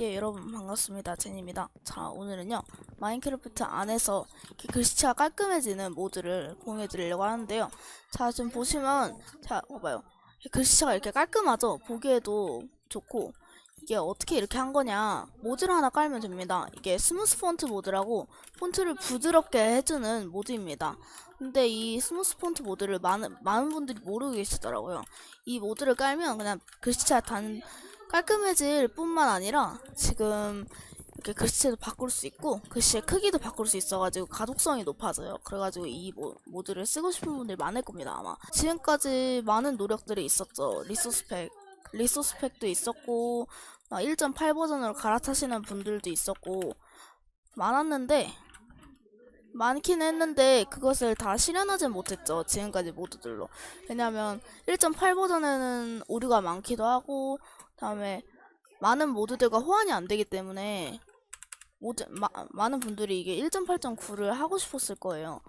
예, 여러분 반갑습니다. 제니입니다. 자, 오늘은요. 마인크래프트 안에서 글씨체가 깔끔해지는 모드를 공유해 드리려고 하는데요. 자, 지금 보시면 자, 봐봐요. 이 글씨체가 이렇게 깔끔하죠? 보기에도 좋고 이게 어떻게 이렇게 한 거냐 모드를 하나 깔면 됩니다. 이게 스무스 폰트 모드라고 폰트를 부드럽게 해주는 모드입니다. 근데 이 스무스 폰트 모드를 많은 많은 분들이 모르고 계시더라고요. 이 모드를 깔면 그냥 글씨체가 단 깔끔해질 뿐만 아니라 지금 이렇게 글씨체도 바꿀 수 있고 글씨의 크기도 바꿀 수 있어가지고 가독성이 높아져요. 그래가지고 이 모, 모드를 쓰고 싶은 분들이 많을 겁니다 아마. 지금까지 많은 노력들이 있었죠. 리소스 팩, 리소스 팩도 있었고 1.8 버전으로 갈아타시는 분들도 있었고 많았는데 많긴 했는데 그것을 다 실현하진 못했죠. 지금까지 모드들로. 왜냐면 1.8 버전에는 오류가 많기도 하고 다음에 많은 모드들과 호환이 안 되기 때문에 모드, 마, 많은 분들이 이게 1.8.9를 하고 싶었을 거예요.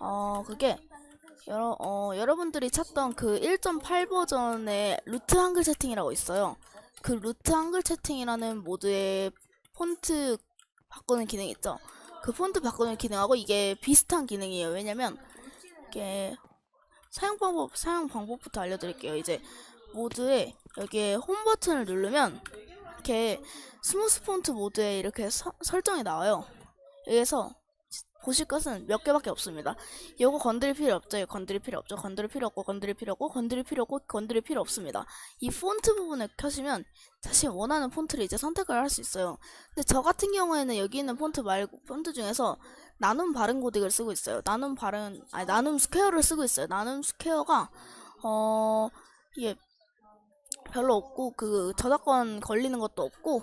어, 그게 여러, 어, 여러분들이 찾던 그 1.8 버전의 루트 한글 채팅이라고 있어요. 그 루트 한글 채팅이라는 모드의 폰트 바꾸는 기능이 있죠. 그 폰트 바꾸는 기능하고 이게 비슷한 기능이에요. 왜냐면 이게 사용 방법 사용 방법부터 알려드릴게요. 이제 모드에 여기에 홈 버튼을 누르면 이렇게 스무스 폰트 모드에 이렇게 서- 설정이 나와요. 여기서 보실 것은 몇 개밖에 없습니다. 이거 건드릴 필요 없죠. 건드릴 필요 없죠. 건드릴 필요 없고 건드릴 필요 없고 건드릴 필요 없고 건드릴 필요 없습니다. 이 폰트 부분을 켜시면 자신 원하는 폰트를 이제 선택을 할 수 있어요. 근데 저 같은 경우에는 여기 있는 폰트 말고 폰트 중에서 나눔 바른 고딕을 쓰고 있어요. 나눔 바른 아니 나눔 스퀘어를 쓰고 있어요. 나눔 스퀘어가 어 이게 별로 없고 그 저작권 걸리는 것도 없고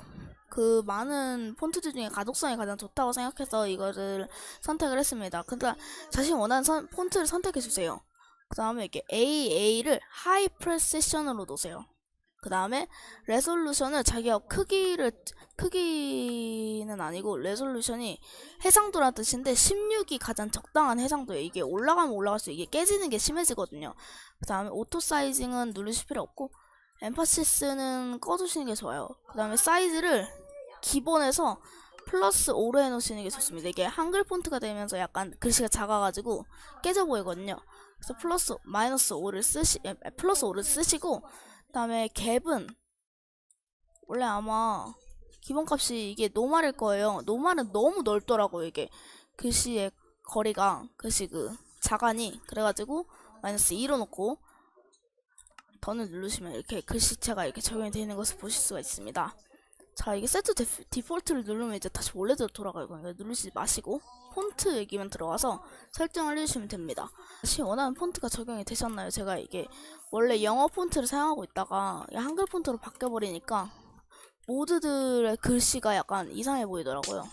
그 많은 폰트들 중에 가독성이 가장 좋다고 생각해서 이거를 선택을 했습니다. 그러니까 자신 원하는 선- 폰트를 선택해 주세요. 그 다음에 이렇게 프레시션으로 놓으세요. 그 다음에 레솔루션을 자기가 크기를 크기는 아니고 레솔루션이 해상도란 뜻인데 16이 가장 적당한 해상도예요. 이게 올라가면 올라갈수록 이게 깨지는 게 심해지거든요. 그 다음에 오토 사이징은 누르실 필요 없고 엠파시스는 꺼두시는 게 좋아요. 그 다음에 사이즈를 기본에서 플러스 5로 해놓으시는 게 좋습니다. 이게 한글 폰트가 되면서 약간 글씨가 작아가지고 깨져 보이거든요. 그래서 플러스 마이너스 5를 쓰시 에, 플러스 5를 쓰시고 그다음에 갭은 원래 아마 기본값이 이게 노말일 거예요. 노말은 너무 넓더라고요. 이게 글씨의 거리가 글씨 그 자간이 그래가지고 마이너스 2로 놓고 더는 누르시면 이렇게 글씨체가 이렇게 적용이 되는 것을 보실 수가 있습니다. 자, 이게 세트 데, 디폴트를 누르면 이제 다시 원래대로 돌아가요. 그러니까 누르시지 마시고 폰트 여기만 들어가서 설정을 해주시면 됩니다. 다시 원하는 폰트가 적용이 되셨나요? 제가 이게 원래 영어 폰트를 사용하고 있다가 이 한글 폰트로 바뀌어버리니까 모드들의 글씨가 약간 이상해 보이더라고요.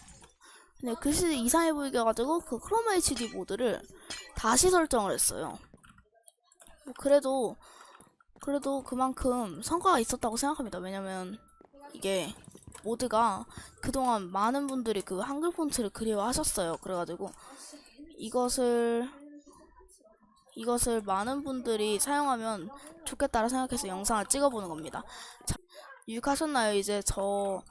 근데 글씨 이상해 보이게 해가지고 그 크로마 HD 모드를 다시 설정을 했어요. 뭐 그래도 그래도 그만큼 성과가 있었다고 생각합니다. 왜냐면 이게 모드가 그동안 많은 분들이 그 한글 폰트를 그리워하셨어요. 그래가지고 이것을 이것을 많은 분들이 사용하면 좋겠다라 생각해서 영상을 찍어보는 겁니다. 자, 유익하셨나요? 이제 저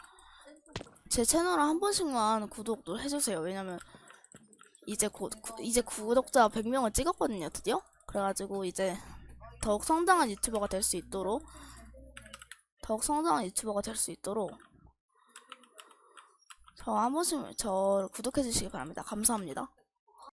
제 채널을 한 번씩만 구독도 해주세요. 왜냐면 이제 곧 구- 이제 구독자 100명을 찍었거든요. 드디어. 그래가지고 이제 더욱 성장한 유튜버가 될 수 있도록 더욱 성장한 유튜버가 될 수 있도록 저 한 번씩 저 구독해 주시기 바랍니다. 감사합니다.